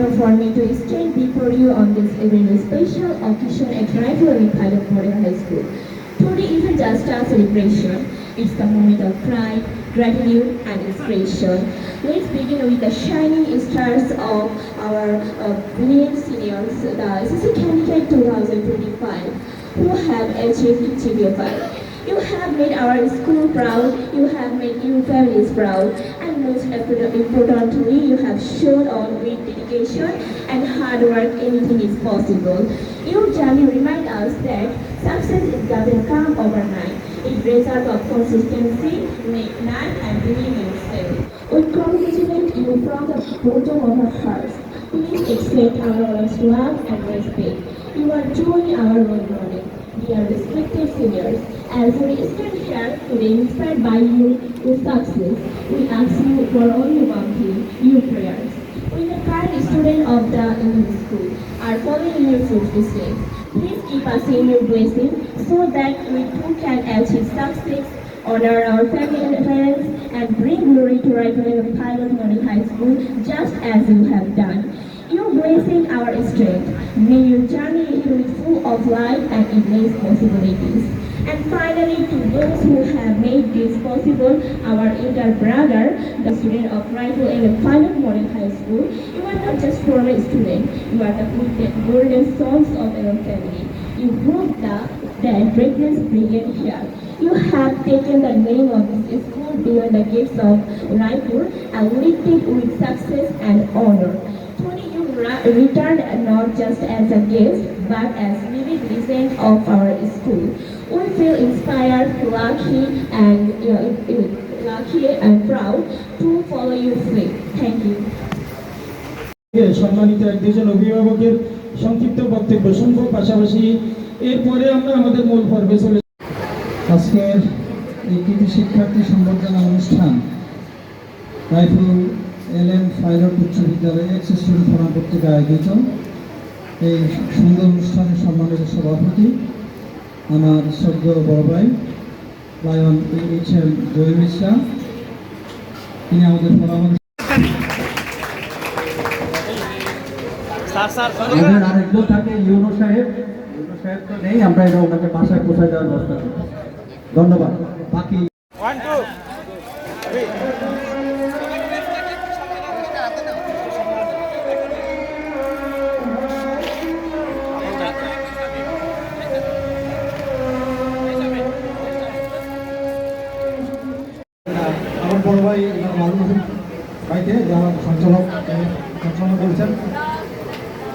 me to stand before you on this very special occasion at Rifle Pilot Model High School. Today isn't just a celebration, it's a moment of pride, gratitude, and inspiration. Let's begin with the shining stars of our uh, brilliant seniors, the SSC Candidate 2025, who have achieved GPA you have made our school proud, you have made your families proud, and most importantly, you have shown on great dedication and hard work anything is possible. Your journey reminds us that success doesn't come overnight. It's result of consistency, make night and believe in yourself. We congratulate you from the bottom of our hearts. Please accept our honest love and respect. You are truly our role model. Dear respected seniors, as we stand here today inspired by your, your success, we ask you for only one thing, your prayers. We the current student of the English school are following your footsteps. Please keep us in your blessing so that we too can achieve success, honor our family and friends, and bring glory to Rifle Pilot Model High School just as you have done. Blessing our strength. May your journey be full of life and endless possibilities. And finally, to those who have made this possible, our elder brother, the student of Rifle and Pilot Model High School, you are not just former student, you are the golden- sons of our family. You proved that, that greatness began here. You have taken the name of this school beyond the gates of Raipur and lifted with success and honor. Returned not just as a guest, but as living legend of our school. We feel inspired, lucky, and uh, lucky and proud to follow your fleet. Thank you. সম্মানিত এক দুজন অভিভাবকের সংক্ষিপ্ত বক্তব্য শুনব পাশাপাশি এরপরে আমরা আমাদের মূল পর্বে চলে আজকের এই কৃতি শিক্ষার্থী সম্বর্ধনা অনুষ্ঠান রাইফেল এল এম পাইলট উচ্চ বিদ্যালয় এক্স স্টুডেন্ট ফোরাম কর্তৃক আয়োজিত। এই সুন্দর অনুষ্ঠানের সম্মানিত সভাপতি, আমার সদ্য বড় ভাই, লায়ন এইচ এম মিশ্রা, তিনি আমাদের ফোরামের আরেকজন থাকে ইউনো সাহেব। সাহেব আমরা ধন্যবাদ। বাকি ভাইকে যারা সঞ্চালক সঞ্চালনা করেছেন,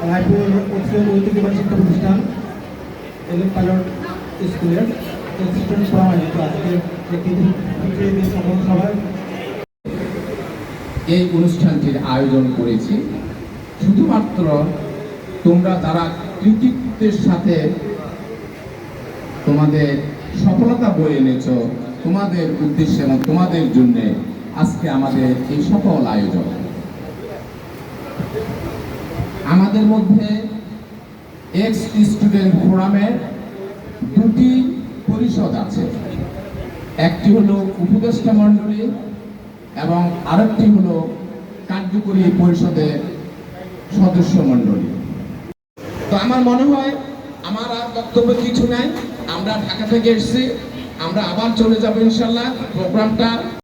রায়পুর ঐতিহ্যবাহী শিক্ষা প্রতিষ্ঠান, এলএম পাইলট স্কুলের অ্যাসিস্ট্যান্ট আজকে একটি সম্মান সভায়। এই অনুষ্ঠানটির আয়োজন করেছি। শুধুমাত্র তোমরা যারা কৃতিত্বের সাথে তোমাদের সফলতা বয়ে এনেছ, তোমাদের উদ্দেশ্যে এবং তোমাদের জন্য আজকে আমাদের এই সফল আয়োজন। আমাদের মধ্যে এক্স স্টুডেন্ট ফোরামের দুটি পরিষদ আছে। একটি হলো উপদেষ্টা মণ্ডলী এবং আরেকটি হলো কার্যকরী পরিষদের সদস্য মণ্ডলী। তো আমার মনে হয়, আমার আর বক্তব্য কিছু নাই। আমরা ঢাকা থেকে এসেছি, আমরা আবার চলে যাব ইনশাল্লাহ। প্রোগ্রামটা